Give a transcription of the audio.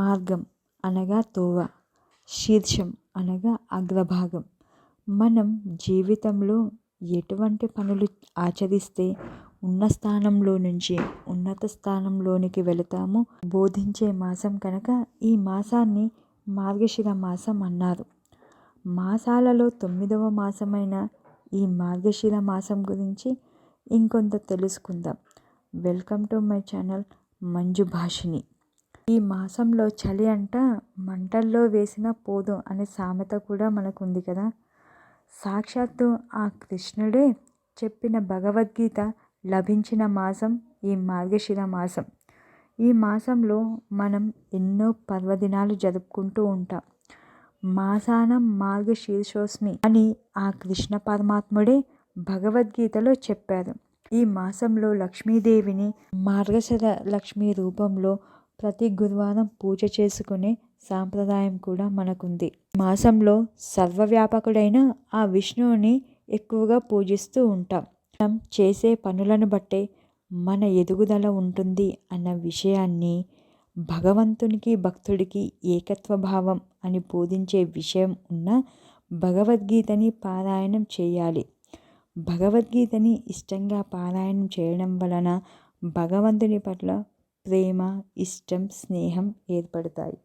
మార్గం అనగా తోవ శీర్షం అనగా అగ్రభాగం. మనం జీవితంలో ఎటువంటి పనులు ఆచరిస్తే ఉన్న స్థానంలో నుంచి ఉన్నత స్థానంలోనికి వెళతాము బోధించే మాసం కనుక ఈ మాసాన్ని మార్గశిర మాసం అన్నారు. మాసాలలో తొమ్మిదవ మాసమైన ఈ మార్గశిర మాసం గురించి ఇంకొంత తెలుసుకుందాం. Welcome to my channel Manju Bhashini. ఈ మాసంలో చలి అంట మంటల్లో వేసిన పోదు అనే సామెత కూడా మనకు ఉంది కదా. సాక్షాత్తు ఆ కృష్ణుడే చెప్పిన భగవద్గీత లభించిన మాసం ఈ మార్గశిర మాసం. ఈ మాసంలో మనం ఎన్నో పర్వదినాలు జరుపుకుంటూ ఉంటాం. మాసానం మార్గశీర్షోస్మి అని ఆ కృష్ణ పరమాత్ముడే భగవద్గీతలో చెప్పారు. ఈ మాసంలో లక్ష్మీదేవిని మార్గశిర లక్ష్మీ రూపంలో ప్రతి గురువారం పూజ చేసుకునే సాంప్రదాయం కూడా మనకుంది. మాసంలో సర్వవ్యాపకుడైన ఆ విష్ణువుని ఎక్కువగా పూజిస్తూ ఉంటాం. మనం చేసే పనులను బట్టే మన ఎదుగుదల ఉంటుంది అన్న విషయాన్ని భగవంతునికి భక్తుడికి ఏకత్వ భావం అని బోధించే విషయం ఉన్న భగవద్గీతని పారాయణం చేయాలి. భగవద్గీతని ఇష్టంగా పారాయణం చేయడం వలన భగవంతుని పట్ల ప్రేమ ఇష్టం స్నేహం ఏర్పడతాయి.